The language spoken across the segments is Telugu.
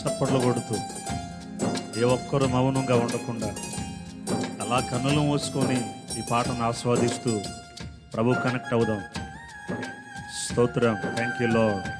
చప్పట్లు కొడుతూ ఏ ఒక్కరు మౌనంగా ఉండకుండా అలా కన్నులు మూసుకొని ఈ పాటను ఆస్వాదిస్తూ ప్రభు కనెక్ట్ అవుదాం. స్తోత్రం. థ్యాంక్ యూ లార్డ్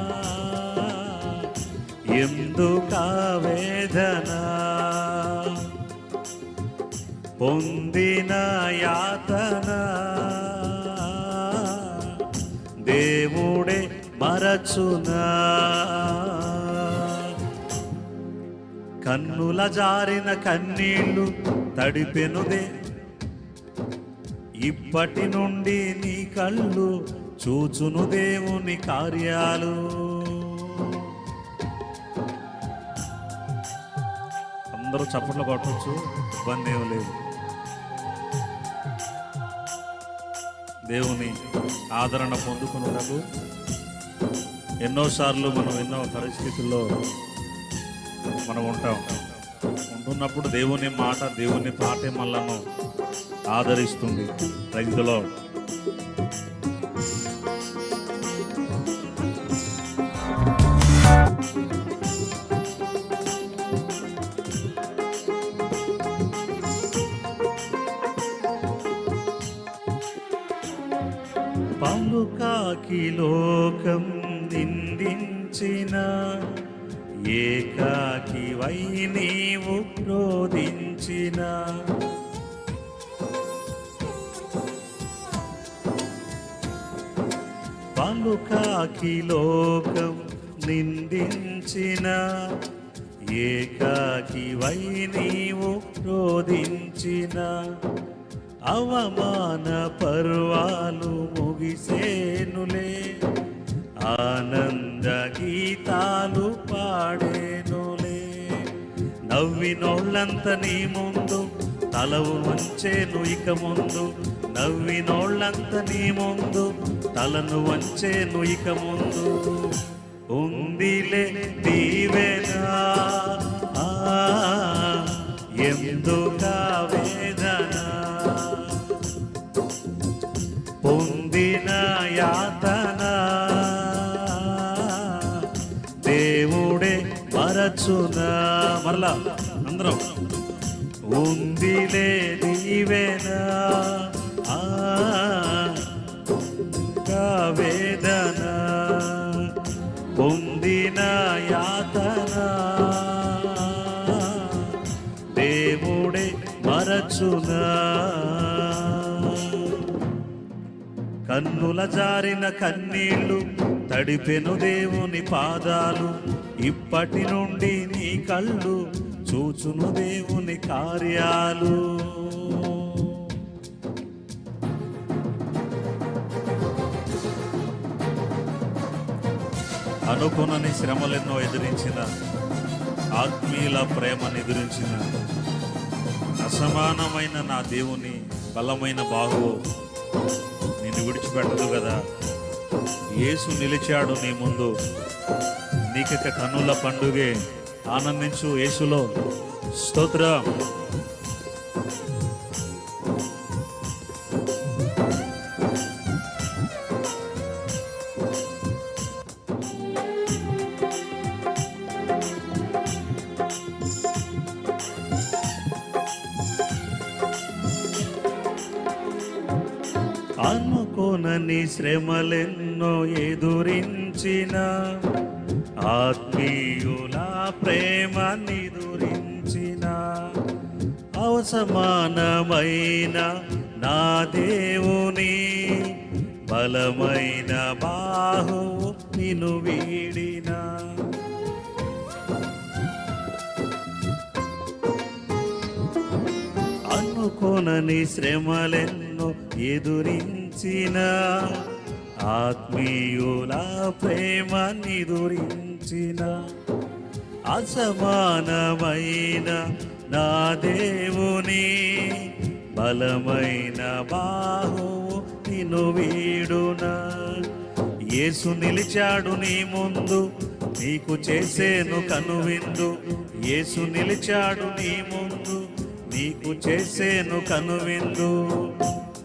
ఎందుకావేదన పొందిన యాతన? దేవుడే మరచునా? కన్నుల జారిన కన్నీళ్ళు తడిపెనుదే? ఇప్పటి నుండి నీ కళ్ళు చూచును దేవుని కార్యాలు. అందరూ చప్పట్లు కొట్టచ్చు ఇబ్బంది ఏం లేదు. దేవుని ఆదరణ పొందుకున్నప్పుడు ఎన్నోసార్లు మనం ఎన్నో పరిస్థితుల్లో మనం ఉంటాం. ఉంటున్నప్పుడు దేవుని మాట దేవుని పాటే మనలను ఆదరిస్తుంది. రైతులో పలుకాకి లోకం నిందించిన ఏకాకి వై నీవు క్రోధించిన. పలుకాకి లోకం నిందించిన ఏకాకి వై నీవు క్రోధించిన. అవమాన పర్వాలు ముగిసేనులే. ఆనంద గీతాలు పాడేనులే. నవ్వినోళ్ళంత నీ ముందు తలవు వంచేను ఇక ముందు. నవ్వినోళ్ళంత నీ ముందు తలను వంచేను ఇక ముందు. ఉందిలే దీవెనా ఆ, ఎందుకా మరచునా మరలా అందరం. ఉందిలే దీవెనా వేదన పొందిన యాతన. దేవుడే మరచునా. కన్నుల జారిన కన్నీళ్ళు నడిపెను దేవుని పాదాలు. ఇప్పటి నుండి నీ కళ్ళు చూచును దేవుని కార్యాలు. అనుకునని శ్రమలెన్నో ఎదిరించిన ఆత్మీయుల ప్రేమను ఎదిరించిన అసమానమైన నా దేవుని బలమైన బాహువు నిన్ను విడిచిపెట్టదు కదా. యేసు నిలిచాడు నీ ముందు. నీకిక కన్నుల పండుగే ఆనందించు యేసులో. స్తోత్రం. నని శ్రమలెన్నో ఎదురించిన ఆత్మీయుల ప్రేమ నిదురించిన అవసమానమైన నా దేవుని బలమైన బాహు నిను వీడిన. అనుకోనని శ్రమలెన్నో ఎదురించ ఎదురించిన ఆత్మీయుల ప్రేమ నిదురించిన అసమానమైన నా దేవుని బలమైన బాహువు నిను వీడునా. యేసు నిలిచాడు నీ ముందు నీకు చేసేను కనువిందు. యేసు నిలిచాడు నీ ముందు నీకు చేసేను కనువిందు.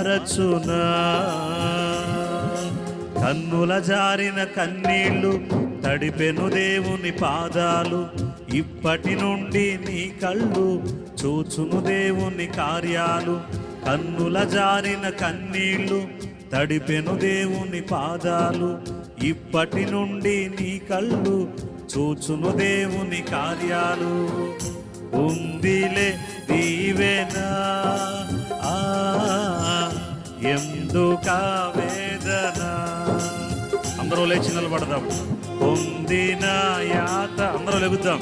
మరచునా కన్నుల జారిన కన్నీళ్ళు తడిపెను దేవుని పాదాలు. ఇప్పటి నుండి నీ కళ్ళు చూచును దేవుని కార్యాలు. కన్నుల జారిన కన్నీళ్ళు తడిపెను దేవుని పాదాలు. ఇప్పటి నుండి నీ కళ్ళు చూచును దేవుని కార్యాలు. ఉందిలే దీవెనా ఎందుకా వేదన అందరూ లేచి నిలబడదాం. పొందిన యాత. అందరూ లెగుద్దాం.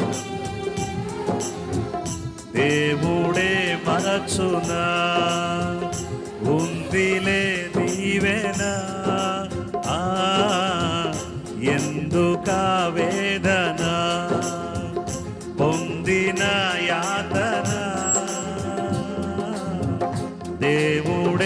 దేవుడే మరచునా?